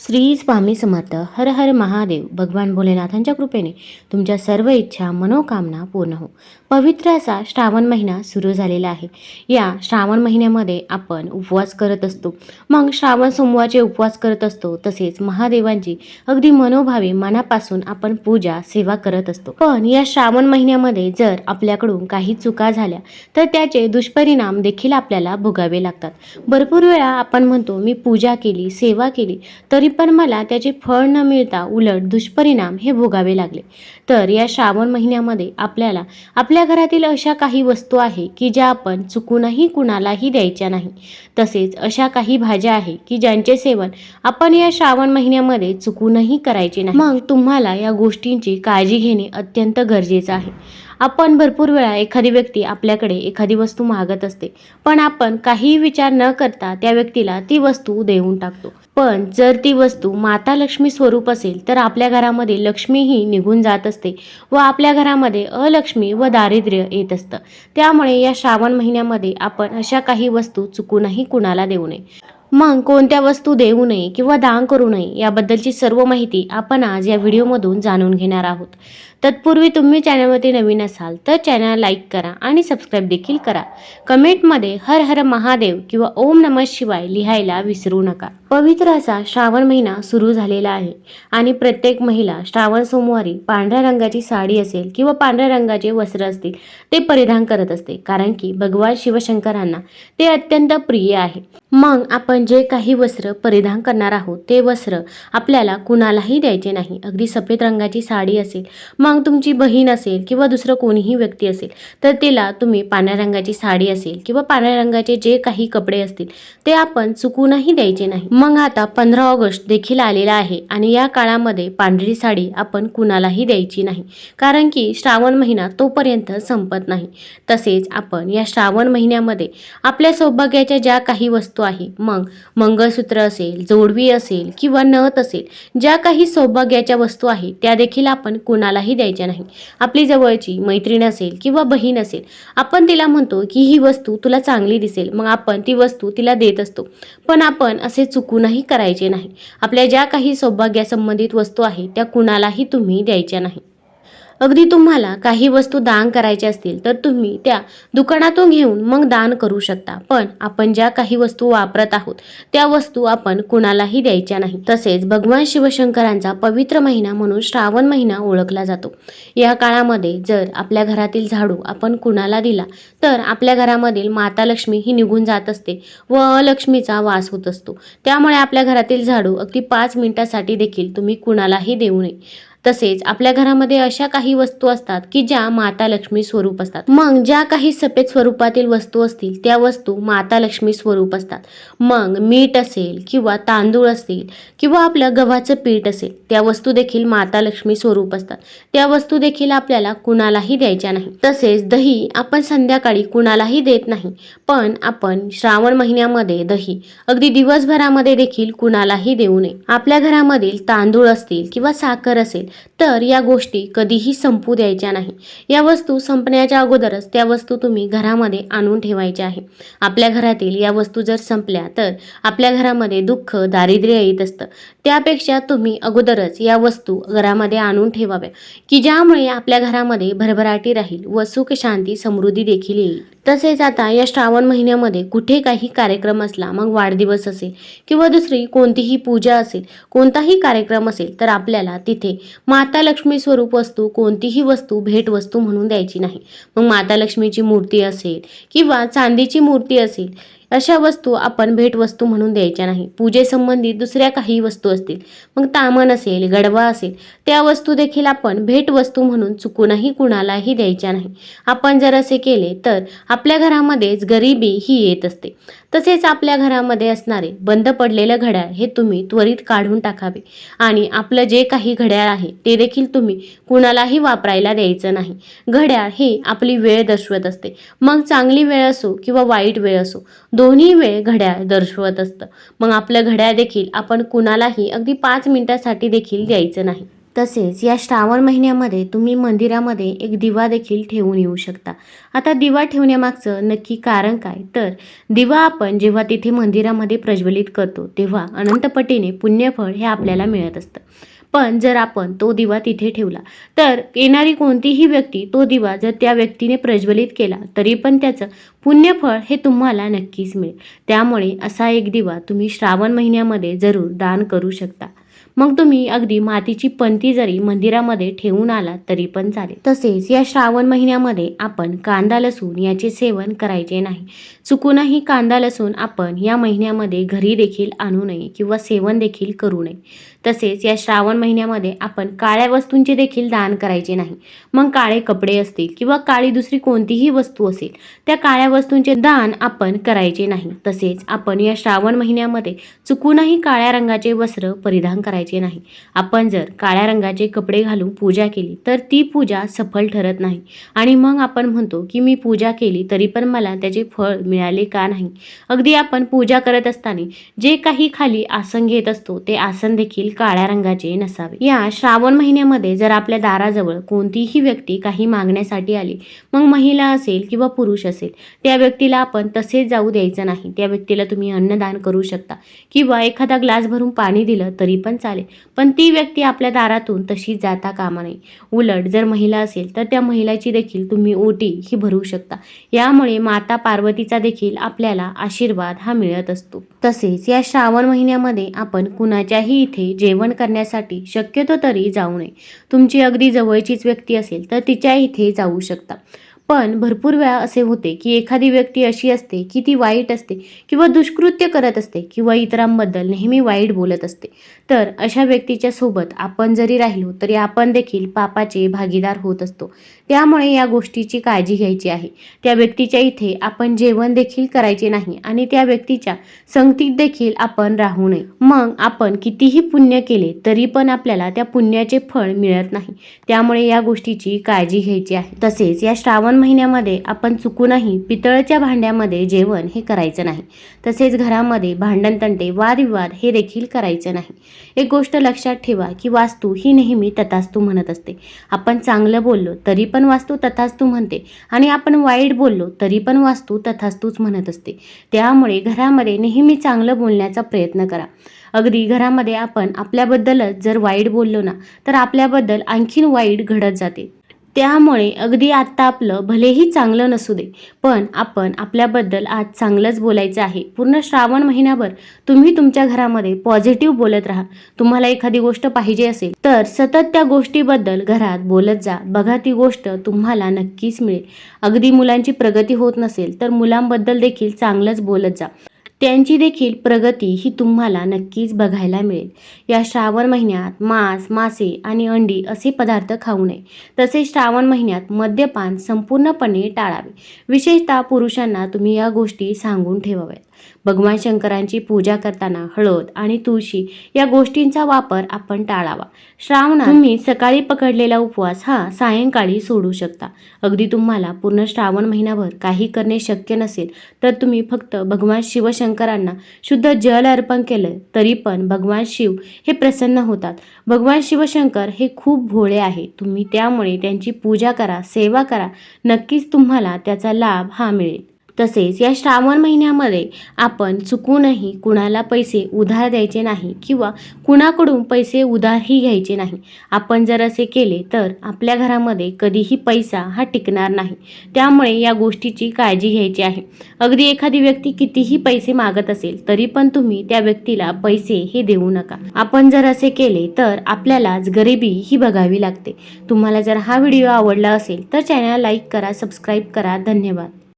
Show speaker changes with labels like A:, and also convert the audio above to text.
A: श्री स्वामी समर्थ हर हर महादेव भगवान भोलेनाथांच्या कृपेने तुमच्या सर्व इच्छा मनोकामना पूर्ण हो. पवित्र असा श्रावण महिना सुरू झालेला आहे. या श्रावण महिन्यामध्ये आपण उपवास करत असतो. मग श्रावण सोमवारचे उपवास करत असतो तसेच महादेवांची अगदी मनोभावे मनापासून आपण पूजा सेवा करत असतो. पण या श्रावण महिन्यामध्ये जर आपल्याकडून काही चुका झाल्या तर त्याचे दुष्परिणाम देखील आपल्याला भोगावे लागतात. भरपूर वेळा आपण म्हणतो मी पूजा केली सेवा केली तरी पण मला त्याचे फळ न मिळता उलट दुष्परिणाम हे भोगावे लागले. तर या श्रावण महिन्यामध्ये आपल्याला आपल्या घरातील अशा काही वस्तू आहे की ज्या आपण चुकूनही कुणालाही द्यायच्या नाही. तसेच अशा काही भाज्या आहे की ज्यांचे सेवन आपण या श्रावण महिन्यामध्ये चुकूनही करायचे नाही. मग तुम्हाला या गोष्टींची काळजी घेणे अत्यंत गरजेचं आहे. आपण भरपूर वेळा एखादी व्यक्ती आपल्याकडे एखादी वस्तू मागत असते पण आपण काहीही विचार न करता त्या व्यक्तीला ती वस्तू देऊन टाकतो. पण जर ती वस्तू माता लक्ष्मी स्वरूप असेल तर आपल्या घरामध्ये लक्ष्मीही निघून जात असते व आपल्या घरामध्ये अलक्ष्मी व दारिद्र्य येत असतं. त्यामुळे या श्रावण महिन्यामध्ये आपण अशा काही वस्तू चुकूनही कुणाला देऊ नये. मग कोणत्या वस्तू देऊ नये किंवा दान करू नये याबद्दलची सर्व माहिती आपण आज या व्हिडिओमधून जाणून घेणार आहोत. तत्पूर्वी तुम्ही चॅनलवरती नवीन असाल तर चॅनल लाईक करा आणि सबस्क्राईब देखील करा. कमेंटमध्ये हर हर महादेव किंवा ओम नमः शिवाय लिहायला विसरू नका. पवित्र असा श्रावण महिना सुरू झालेला आहे आणि प्रत्येक महिला श्रावण सोमवारी पांढऱ्या रंगाची साडी असेल किंवा पांढऱ्या रंगाचे वस्त्र असतील ते परिधान करत असते. कारण की भगवान शिवशंकरांना ते अत्यंत प्रिय आहे. मग आपण जे काही वस्त्र परिधान करणार आहोत ते वस्त्र आपल्याला कुणालाही द्यायचे नाही. अगदी सफेद रंगाची साडी असेल मग तुमची बहीण असेल किंवा दुसरं कोणीही व्यक्ती असेल तर तिला तुम्ही पांढऱ्या रंगाची साडी असेल किंवा पांढऱ्या रंगाचे जे काही कपडे असतील ते आपण चुकूनही द्यायचे नाही. मग आता पंधरा ऑगस्ट देखील आलेला आहे आणि या काळामध्ये पांढरी साडी आपण कुणालाही द्यायची नाही कारण की श्रावण महिना तोपर्यंत संपत नाही. तसेच आपण या श्रावण महिन्यामध्ये आपल्या सौभाग्याच्या ज्या काही वस्तू आहे मग मंगळसूत्र असेल जोडवी असेल किंवा नथ असेल ज्या काही सौभाग्याच्या वस्तू आहेत त्या देखील आपण कुणालाही द्यायच्या नाही. आपली जवळची मैत्रीण असेल किंवा बहीण असेल आपण तिला म्हणतो की ही वस्तू तुला चांगली दिसेल मग आपण ती वस्तू तिला देत असतो. पण आपण असे चुकूनही करायचे नाही. आपल्या ज्या काही सौभाग्यासंबंधित वस्तू आहेत त्या कुणालाही तुम्ही द्यायच्या नाही. अगदी तुम्हाला काही वस्तू दान करायच्या असतील तर तुम्ही त्या दुकानातून घेऊन मग दान करू शकता. पण आपण ज्या काही वस्तू वापरत आहोत त्या वस्तू आपण कुणालाही द्यायच्या नाही. तसेच भगवान शिवशंकरांचा पवित्र महिना म्हणून श्रावण महिना ओळखला जातो. या काळामध्ये जर आपल्या घरातील झाडू आपण कुणाला दिला तर आपल्या घरामधील माता लक्ष्मी ही निघून जात असते व अलक्ष्मीचा वास होत असतो. त्यामुळे आपल्या घरातील झाडू अगदी पाच मिनिटासाठी देखील तुम्ही कुणालाही देऊ नये. तसेच आपल्या घरामध्ये अशा काही वस्तू असतात की ज्या माता लक्ष्मी स्वरूप असतात. मग ज्या काही सफेद स्वरूपातील वस्तू असतील त्या वस्तू माता लक्ष्मी स्वरूप असतात. मग मीठ असेल किंवा तांदूळ असतील किंवा आपलं गव्हाचं पीठ असेल त्या वस्तू देखील माता लक्ष्मी स्वरूप असतात. त्या वस्तू देखील आपल्याला कुणालाही द्यायच्या नाही तसेच दही आपण संध्याकाळी कुणालाही देत नाही पण आपण श्रावण महिन्यामध्ये दही अगदी दिवसभरामध्ये देखील कुणालाही देऊ नये. आपल्या घरामधील तांदूळ असतील किंवा साखर असेल तर या गोष्टी कधीही संपू द्यायच्या नाही. या वस्तू संपण्याच्या अगोदरच त्या वस्तू तुम्ही घरामध्ये आणून ठेवायच्या आहे. आपल्या घरातील या वस्तू जर संपल्या तर आपल्या घरामध्ये दुःख दारिद्र्य येत असतं. त्यापेक्षा तुम्ही अगोदरच या वस्तू घरामध्ये आणून ठेवाव्या की ज्यामुळे आपल्या घरामध्ये भरभराटी राहील व सुख शांती समृद्धी देखील येईल. तसेच आता या श्रावण महिन्यामध्ये कुठे काही कार्यक्रम असला मग वाढदिवस असेल किंवा दुसरी कोणतीही पूजा असेल कोणताही कार्यक्रम असेल तर आपल्याला तिथे माता लक्ष्मी स्वरूप वस्तू कोणतीही वस्तू भेट वस्तू म्हणून द्यायची नाही. मग माता लक्ष्मीची मूर्ती असेल किंवा चांदीची मूर्ती असेल अशा वस्तू आपण भेटवस्तू म्हणून द्यायच्या नाही. पूजेसंबंधित दुसऱ्या काही वस्तू असतील मग तामण असेल गडवा असेल त्या वस्तू देखील आपण भेटवस्तू म्हणून चुकूनही कुणालाही द्यायच्या नाही. आपण जर असे केले तर आपल्या घरामध्येच गरिबी ही येत असते. तसेच आपल्या घरामध्ये असणारे बंद पडलेलं घड्याळ हे तुम्ही त्वरित काढून टाकावे. आणि आपलं जे काही घड्याळ आहे ते देखील तुम्ही कुणालाही वापरायला द्यायचं नाही. घड्याळ हे आपली वेळ दर्शवत असते. मग चांगली वेळ असो किंवा वाईट वेळ असो दोन्ही वेळ घड्याळ दर्शवत असतं. मग आपलं घड्याळ देखील आपण कुणालाही अगदी पाच मिनिटासाठी देखील द्यायचं नाही. तसेच या श्रावण महिन्यामध्ये तुम्ही मंदिरामध्ये एक दिवा देखील ठेवून येऊ शकता. आता दिवा ठेवण्यामागचं नक्की कारण काय? तर दिवा आपण जेव्हा तिथे मंदिरामध्ये प्रज्वलित करतो तेव्हा अनंतपटीने पुण्यफळ हे आपल्याला मिळत असतं. पण जर आपण तो दिवा तिथे ठेवला तर येणारी कोणतीही व्यक्ती तो दिवा जर त्या व्यक्तीने प्रज्वलित केला तरी पण त्याचं पुण्यफळ हे तुम्हाला नक्कीच मिळेल. त्यामुळे असा एक दिवा तुम्ही श्रावण महिन्यामध्ये जरूर दान करू शकता. मग तुम्ही अगदी मातीची पंती जरी मंदिरामध्ये ठेवून आला तरी पण चालेल. तसेच या श्रावण महिन्यामध्ये आपण कांदा लसूण याचे सेवन करायचे नाही. चुकूनही कांदा लसूण आपण या महिन्यामध्ये घरी देखील आणू नये किंवा सेवन देखील करू नये. तसेच या श्रावण महिन्यामध्ये आपण काळ्या वस्तूंचे देखील दान करायचे नाही. मग काळे कपडे असतील किंवा काळी दुसरी कोणतीही वस्तू असेल त्या काळ्या वस्तूंचे दान आपण करायचे नाही. तसेच आपण या श्रावण महिन्यामध्ये चुकूनही काळ्या रंगाचे वस्त्र परिधान करायचे नाही. आपण जर काळ्या रंगाचे कपडे घालून पूजा केली तर ती पूजा सफल ठरत नाही. आणि मग आपण म्हणतो की मी पूजा केली तरी पण मला त्याचे फळ मिळाले का नाही? अगदी आपण पूजा करत असताना जे काही खाली आसन घेत असतो ते आसन देखील काळ्या रंगाचे नसावे. या श्रावण महिन्यामध्ये जर आपल्या दाराजवळ कोणतीही व्यक्ती काही मागण्यासाठी आली मग महिला असेल किंवा पुरुष असेल त्या व्यक्तीला आपण तसेच जाऊ द्यायचं नाही. त्या व्यक्तीला तुम्ही अन्नदान करू शकता. किंवा एखादा ग्लास भरून पाणी दिलं तरी पण चालेल. पण ती व्यक्ती आपल्या दारातून तशी जाता कामा नये. उलट जर महिला असेल तर त्या महिलाची देखील तुम्ही ओटी ही भरू शकता. यामुळे माता पार्वतीचा देखील आपल्याला आशीर्वाद हा मिळत असतो. तसेच या श्रावण महिन्यामध्ये आपण कुणाच्याही इथे जेवण करण्यासाठी शक्यतो तरी जाऊ नये. तुमची अगदी जवळचीच व्यक्ती असेल तर तिच्या इथे जाऊ शकता. पण भरपूर वेळा असे होते की एखादी व्यक्ती अशी असते की ती वाईट असते किंवा दुष्कृत्य करत असते किंवा इतरांबद्दल नेहमी वाईट बोलत असते. तर अशा व्यक्तीच्या सोबत आपण जरी राहिलो तरी आपण देखील पापाचे भागीदार होत असतो. त्यामुळे या गोष्टीची काळजी घ्यायची आहे. त्या व्यक्तीच्या इथे आपण जेवण देखील करायचे नाही आणि त्या व्यक्तीच्या संगतीत देखील आपण राहू नये. मग आपण कितीही पुण्य केले तरी पण आपल्याला त्या पुण्याचे फळ मिळत नाही. त्यामुळे या गोष्टीची काळजी घ्यायची आहे. तसेच या श्रावण महिन्यामध्ये आपण चुकूनही पितळच्या भांड्यामध्ये जेवण हे करायचं नाही. तसेच घरामध्ये भांडणतंटे वादविवाद हे देखील करायचं नाही. एक गोष्ट लक्षात ठेवा की वास्तू ही नेहमी तथास्तू म्हणत असते. आपण चांगलं बोललो तरी पण वास्तू तथास्तू म्हणते आणि आपण वाईट बोललो तरी पण वास्तू तथास्तूच म्हणत असते. त्यामुळे घरामध्ये नेहमी चांगलं बोलण्याचा प्रयत्न करा. अगदी घरामध्ये आपण आपल्याबद्दलच जर वाईट बोललो ना तर आपल्याबद्दल आणखीन वाईट घडत जाते. त्यामुळे अगदी आत्ता आपलं भलेही चांगलं नसू दे पण आपण आपल्याबद्दल आज चांगलंच बोलायचं आहे. पूर्ण श्रावण महिनाभर तुम्ही तुमच्या घरामध्ये पॉझिटिव्ह बोलत राहा. तुम्हाला एखादी गोष्ट पाहिजे असेल तर सतत त्या गोष्टीबद्दल घरात बोलत जा. बघा ती गोष्ट तुम्हाला नक्कीच मिळेल. अगदी मुलांची प्रगती होत नसेल तर मुलांबद्दल देखील चांगलंच बोलत जा. त्यांची देखील प्रगती ही तुम्हाला नक्कीच बघायला मिळेल. या श्रावण महिन्यात मांस मासे आणि अंडी असे पदार्थ खाऊ नये. तसेच श्रावण महिन्यात मद्यपान संपूर्णपणे टाळावे. विशेषतः पुरुषांना तुम्ही या गोष्टी सांगून ठेवाव्यात. भगवान शंकरांची पूजा करताना हळद आणि तुळशी या गोष्टींचा वापर आपण टाळावा. श्रावणात तुम्ही सकाळी पकडलेला उपवास हा सायंकाळी सोडू शकता. अगदी तुम्हाला पूर्ण श्रावण महिनाभर काही करणे शक्य नसेल तर तुम्ही फक्त भगवान शिवशंकरांना शुद्ध जल अर्पण केलं तरी पण भगवान शिव हे प्रसन्न होतात. भगवान शिवशंकर हे खूप भोळे आहे. तुम्ही त्यामुळे त्यांची पूजा करा सेवा करा. नक्कीच तुम्हाला त्याचा लाभ हा मिळेल. तसेच या श्रावण महिन्यामध्ये आपण चुकूनही कुणाला पैसे उधार द्यायचे नाही किंवा कुणाकडून पैसे उधारही घ्यायचे नाही. आपण जर असे केले तर आपल्या घरामध्ये कधीही पैसा हा टिकणार नाही. त्यामुळे या गोष्टीची काळजी घ्यायची आहे. अगदी एखादी व्यक्ती कितीही पैसे मागत असेल तरी पण तुम्ही त्या व्यक्तीला पैसे हे देऊ नका. आपण जर असे केले तर आपल्यालाच गरिबी ही बघावी लागते. तुम्हाला जर हा व्हिडिओ आवडला असेल तर चॅनल लाईक करा सबस्क्राईब करा. धन्यवाद.